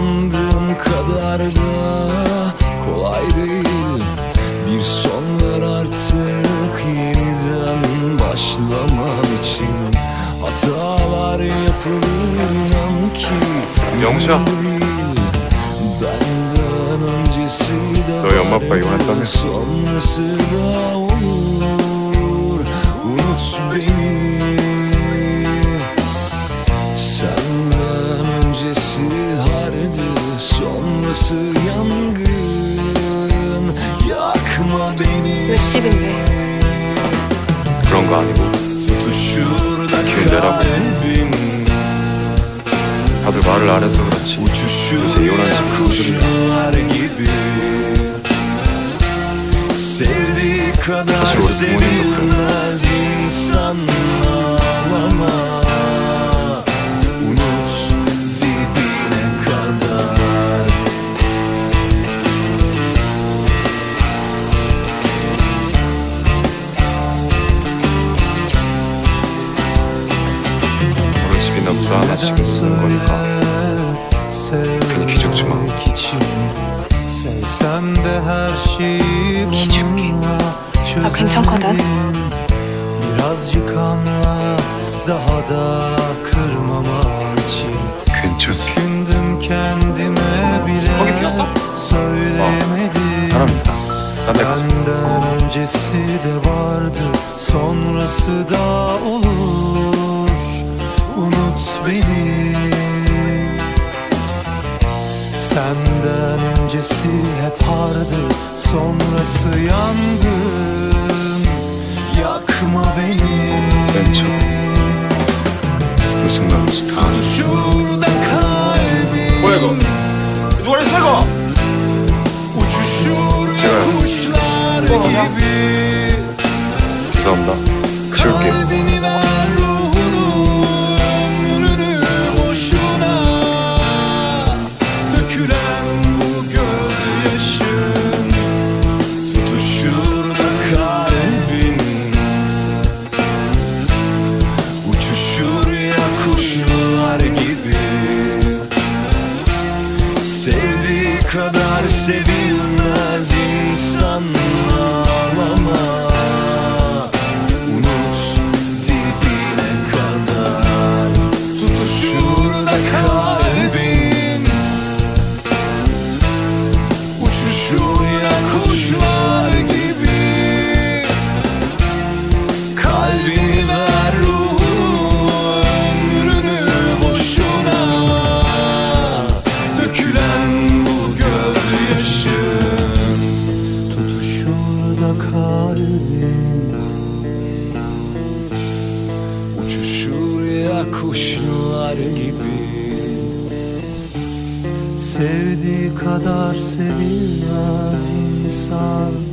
Sandığım kadar da kolay değil. Bir son ver artık yeniden başlamam için. Hatalar yapılır inan ki Yongşa Benden öncesi de Yo, yo, mapa, sonrası da olur. Yangın Yakma beni 몇 시인데? 그런 거 아니고 Tutuşur da kalbin 다들 말을 안 해서 그렇지 Uçuşur 요새 이혼한 ya 집 그들이야 kuşlar gibi Sevdiği kadar Saçı orası muayene doktor. sevilmez 집이 너보다 하나씩 있는 거니까 Beni küçük çıma. Sevsem de her şeyi Küçük. bununla 나 괜찮거든. Birazcık anla daha da kırmamam için 괜찮 Kündüm kendime bile Kogi piyasa. söyleyemedim 사람 있다 딴 데 가자 Benden öncesi de vardı sonrası da olur öncesi hep hardı sonrası yangın Yakma beni Sen çok 무슨 말인지 다 Şurada kalbim 뭐야 이거 누가 그랬어 이거 Uçuşur 제가요. kuşlar gibi 죄송합니다 치울게요 percebeu kuşlar gibi. Sevdiği kadar sevilmez insan